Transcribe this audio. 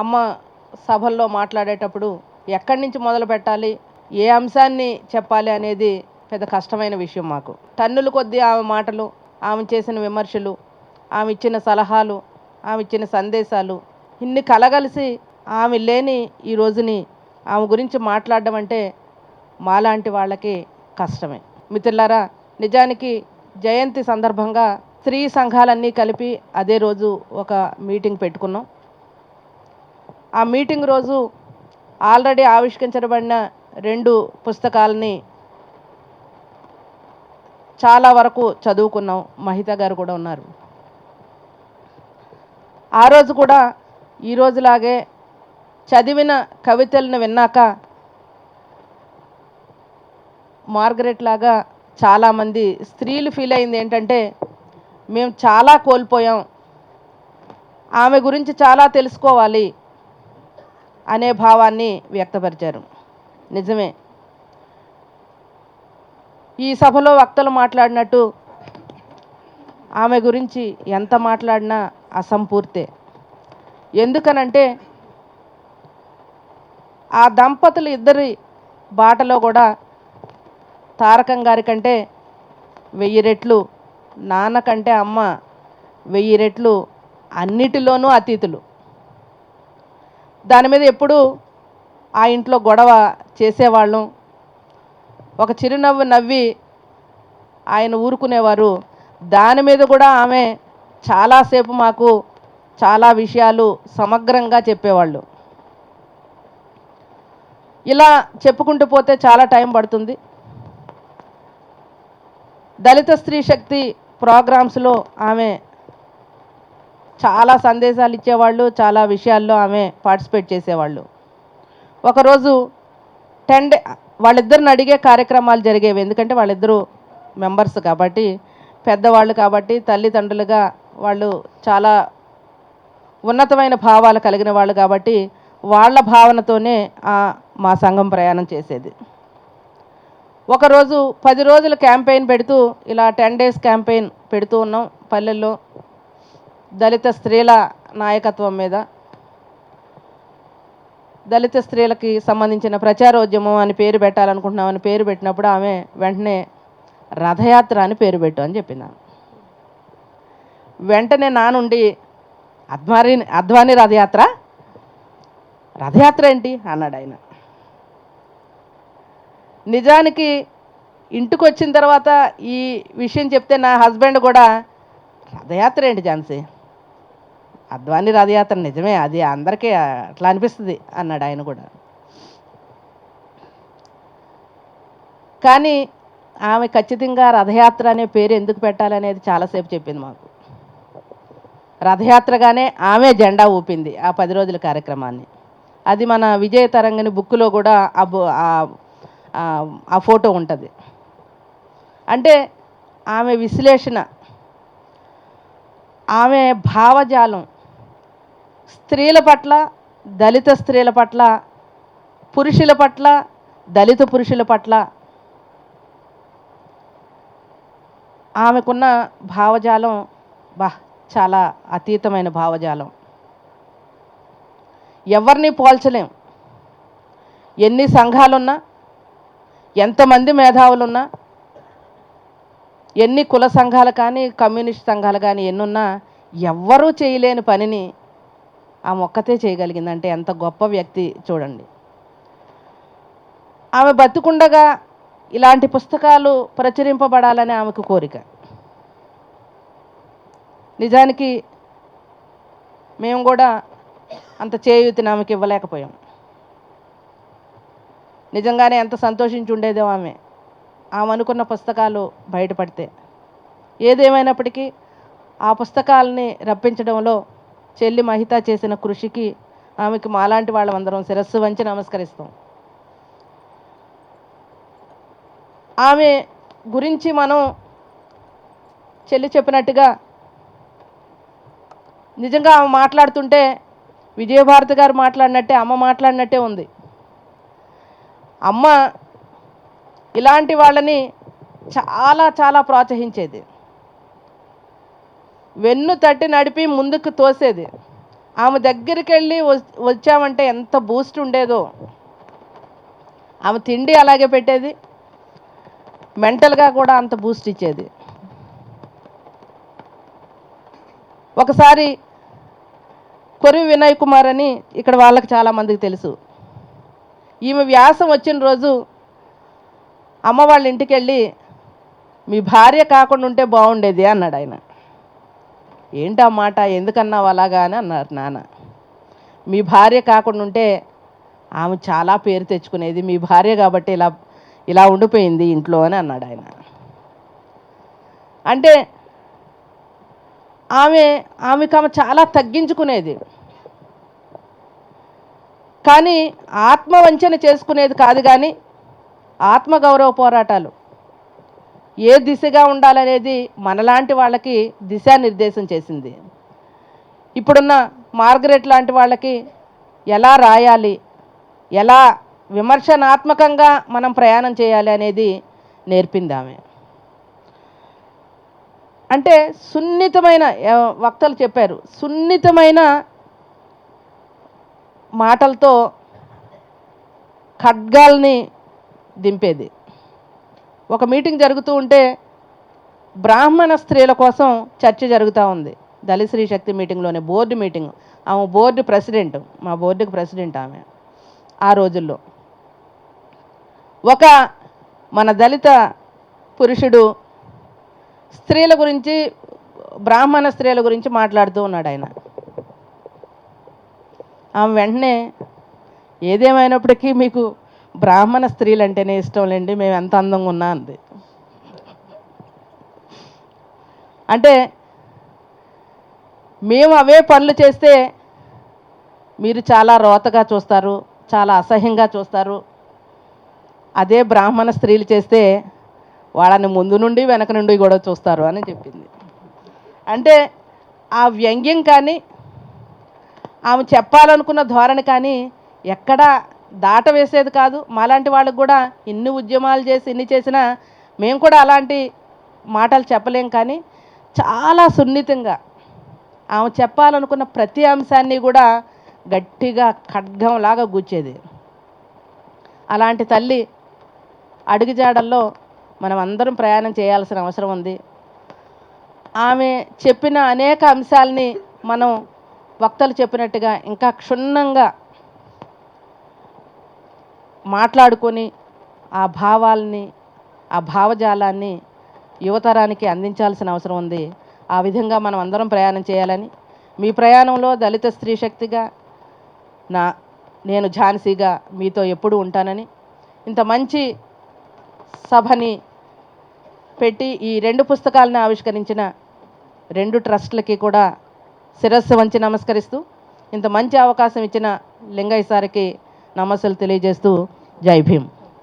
అమ్మ సభల్లో మాట్లాడేటప్పుడు ఎక్కడి నుంచి మొదలు పెట్టాలి ఏ అంశాన్ని చెప్పాలి అనేది పెద్ద కష్టమైన విషయం మాకు. టన్నుల కొద్దీ ఆమె మాటలు ఆమె చేసిన విమర్శలు ఆమె ఇచ్చిన సలహాలు ఆమె ఇచ్చిన సందేశాలు ఇన్ని కలగలిసి ఆమె లేని ఈ రోజుని ఆమె గురించి మాట్లాడడం అంటే మాలాంటి వాళ్ళకి కష్టమే. మిత్రులారా నిజానికి జయంతి సందర్భంగా స్త్రీ సంఘాలన్నీ కలిపి అదే రోజు ఒక మీటింగ్ పెట్టుకున్నాం. ఆ మీటింగ్ రోజు ఆల్రెడీ ఆవిష్కరించబడిన రెండు పుస్తకాలని చాలా వరకు చదువుకున్నాం. మహిత గారు కూడా ఉన్నారు. ఆ రోజు కూడా ఈ రోజులాగే చదివిన కవితలను విన్నాక మార్గరెట్ లాగా చాలామంది స్త్రీలు ఫీల్ అయింది ఏంటంటే మేము చాలా కోల్పోయాం. ఆమె గురించి చాలా తెలుసుకోవాలి. అనే భావాన్ని వ్యక్తపరిచారు. నిజమే. ఈ సభలో వక్తలు మాట్లాడినట్టు ఆమె గురించి ఎంత మాట్లాడినా అసంపూర్తే. ఎందుకనంటే ఆ దంపతులు ఇద్దరి బాటలో కూడా తారకం గారి కంటే వెయ్యి రెట్లు నాన్న కంటే అమ్మ వెయ్యి రెట్లు అన్నిటిలోనూ అతీతులు. దాని మీద ఎప్పుడూ ఆ ఇంట్లో గొడవ చేసేవాళ్ళం. ఒక చిరునవ్వు నవ్వి ఆయన ఊరుకునేవారు. దాని మీద కూడా ఆమె చాలాసేపు మాకు చాలా విషయాలు సమగ్రంగా చెప్పేవాళ్ళు. ఇలా చెప్పుకుంటూ పోతే చాలా టైం పడుతుంది. దళిత స్త్రీ శక్తి ప్రోగ్రామ్స్లో ఆమె చాలా సందేశాలు ఇచ్చేవాళ్ళు చాలా విషయాల్లో ఆమె పార్టిసిపేట్ చేసేవాళ్ళు. ఒకరోజు టెన్ డే వాళ్ళిద్దరిని అడిగే కార్యక్రమాలు జరిగేవి. ఎందుకంటే వాళ్ళిద్దరూ మెంబర్స్ కాబట్టి పెద్దవాళ్ళు కాబట్టి తల్లిదండ్రులుగా వాళ్ళు చాలా ఉన్నతమైన భావాలు కలిగిన వాళ్ళు కాబట్టి వాళ్ళ భావనతోనే మా సంఘం ప్రయాణం చేసేది. ఒకరోజు పది రోజులు క్యాంపెయిన్ పెడుతూ ఇలా టెన్ డేస్ క్యాంపెయిన్ పెడుతూ ఉన్నాం పల్లెల్లో. దళిత స్త్రీల నాయకత్వం మీద దళిత స్త్రీలకి సంబంధించిన ప్రచారోద్యమం అని పేరు పెట్టాలనుకుంటున్నామని పేరు పెట్టినప్పుడు ఆమె వెంటనే రథయాత్ర అని పేరు పెట్టు అని చెప్పింది వెంటనే వెంటనే నానుండి అద్వాని అద్వాని రథయాత్ర? రథయాత్ర ఏంటి? అన్నాడు ఆయన. నిజానికి ఇంటికి వచ్చిన తర్వాత ఈ విషయం చెప్తే నా హస్బెండ్ కూడా రథయాత్ర ఏంటి ఝాన్సీ? అద్వాని రథయాత్ర నిజమే అది అందరికీ అట్లా అనిపిస్తుంది అన్నాడు ఆయన కూడా. కానీ ఆమె ఖచ్చితంగా రథయాత్ర అనే పేరు ఎందుకు పెట్టాలనేది చాలాసేపు చెప్పింది మాకు. రథయాత్రగానే ఆమె జెండా ఊపింది ఆ పది రోజుల కార్యక్రమాన్ని. అది మన విజయ తరంగని బుక్లో కూడా ఆ బు- ఆ ఫోటో ఉంటుంది. అంటే ఆమె విశ్లేషణ ఆమె భావజాలం స్త్రీల పట్ల దళిత స్త్రీల పట్ల పురుషుల పట్ల దళిత పురుషుల పట్ల ఆమెకున్న భావజాలం బా చాలా అతీతమైన భావజాలం. ఎవరిని పోల్చలేం. ఎన్ని సంఘాలున్నా ఎంతమంది మేధావులున్నా ఎన్ని కుల సంఘాలు కానీ కమ్యూనిస్ట్ సంఘాలు కానీ ఎన్నున్నా ఎవ్వరూ చేయలేని పనిని ఆ మొక్కతే చేయగలిగిందంటే ఎంత గొప్ప వ్యక్తి చూడండి. ఆమె బతుకుండగా ఇలాంటి పుస్తకాలు ప్రచురింపబడాలని ఆమెకు కోరిక. నిజానికి మేము కూడా అంత చేయూతిని ఆమెకి ఇవ్వలేకపోయాం. నిజంగానే ఎంత సంతోషించి ఉండేదో ఆమె. ఆమె అనుకున్న పుస్తకాలు బయటపడితే. ఏదేమైనప్పటికీ ఆ పుస్తకాలని రప్పించడంలో చెల్లి మహిత చేసిన కృషికి ఆమెకి మాలాంటి వాళ్ళమందరం శిరస్సు వంచి నమస్కరిస్తాం. ఆమె గురించి మనం చెల్లి చెప్పినట్టుగా నిజంగా ఆమె మాట్లాడుతుంటే విజయభారతి గారు మాట్లాడినట్టే అమ్మ మాట్లాడినట్టే ఉంది. అమ్మ ఇలాంటి వాళ్ళని చాలా చాలా ప్రోత్సహించేది. వెన్ను తట్టి నడిపి ముందుకు తోసేది. ఆమె దగ్గరికి వెళ్ళి వచ్చామంటే ఎంత బూస్ట్ ఉండేదో. ఆమె తిండి అలాగే పెట్టేది. మెంటల్గా కూడా అంత బూస్ట్ ఇచ్చేది. ఒకసారి కొరివి వినయ్ కుమార్ అని ఇక్కడ వాళ్ళకి చాలామందికి తెలుసు. ఈమె వ్యాసం వచ్చిన రోజు అమ్మ వాళ్ళ ఇంటికి వెళ్ళి మీ భార్య కాకుండా ఉంటే బాగుండేది అన్నాడు ఆయన. ఏంటా మాట? ఎందుకన్నావు అలాగా అని అన్నారు నాన్న. మీ భార్య కాకుండా ఉంటే ఆమె చాలా పేరు తెచ్చుకునేది. మీ భార్య కాబట్టి ఇలా ఇలా ఉండిపోయింది ఇంట్లో అని అన్నాడు ఆయన. అంటే ఆమె ఆమెకు ఆమె చాలా తగ్గించుకునేది. కానీ ఆత్మవంచన చేసుకునేది కాదు కానీ ఆత్మగౌరవ పోరాటాలు. ఏ దిశగా ఉండాలనేది మనలాంటి వాళ్ళకి దిశానిర్దేశం చేసింది. ఇప్పుడున్న మార్గరెట్ లాంటి వాళ్ళకి ఎలా రాయాలి ఎలా విమర్శనాత్మకంగా మనం ప్రయాణం చేయాలి అనేది నేర్పింది ఆమె. అంటే సున్నితమైన వక్తలు చెప్పారు సున్నితమైన మాటలతో ఖడ్గాల్ని దింపేది. ఒక మీటింగ్ జరుగుతూ ఉంటే బ్రాహ్మణ స్త్రీల కోసం చర్చ జరుగుతూ ఉంది. దళిత స్త్రీ శక్తి మీటింగ్లోనే బోర్డు మీటింగ్. ఆమె బోర్డు ప్రెసిడెంట్ మా బోర్డుకి ప్రెసిడెంట్ ఆమె ఆ రోజుల్లో. ఒక మన దళిత పురుషుడు స్త్రీల గురించి బ్రాహ్మణ స్త్రీల గురించి మాట్లాడుతూ ఉన్నాడు ఆయన. ఆమె వెంటనే ఏదేమైనప్పటికీ మీకు బ్రాహ్మణ స్త్రీలు అంటేనే ఇష్టం లేండి మేము ఎంత అందంగా ఉన్నా అంది అంటే మేము అవే పనులు చేస్తే మీరు చాలా రోతగా చూస్తారు చాలా అసహ్యంగా చూస్తారు. అదే బ్రాహ్మణ స్త్రీలు చేస్తే వాళ్ళని ముందు నుండి వెనక నుండి కూడా చూస్తారు అని చెప్పింది. అంటే ఆ వ్యంగ్యం కానీ ఆమె చెప్పాలనుకున్న ధోరణి కానీ ఎక్కడా దాట వేసేది కాదు. మాలాంటి వాళ్ళకు కూడా ఇన్ని ఉద్యమాలు చేసి ఇన్ని చేసినా మేము కూడా అలాంటి మాటలు చెప్పలేం కానీ చాలా సున్నితంగా ఆమె చెప్పాలనుకున్న ప్రతి అంశాన్ని కూడా గట్టిగా ఖడ్గంలాగా గుచ్చేది అలాంటి తల్లి అడుగుజాడల్లో మనం అందరం ప్రయాణం చేయాల్సిన అవసరం ఉంది. ఆమె చెప్పిన అనేక అంశాలని మనం వక్తలు చెప్పినట్టుగా ఇంకా క్షుణ్ణంగా మాట్లాడుకొని ఆ భావాల్ని ఆ భావజాలాన్ని యువతరానికి అందించాల్సిన అవసరం ఉంది. ఆ విధంగా మనం అందరం ప్రయాణం చేయాలని. మీ ప్రయాణంలో దళిత స్త్రీ శక్తిగా నా నేను ఝాన్సీగా మీతో ఎప్పుడు ఉంటానని ఇంత మంచి సభని పెట్టి ఈ రెండు పుస్తకాలను ఆవిష్కరించిన రెండు ట్రస్టులకి కూడా శిరస్సు వంచి నమస్కరిస్తూ ఇంత మంచి అవకాశం ఇచ్చిన లింగయ్య సార్కి నమస్సులు తెలియజేస్తూ జై భీమ్.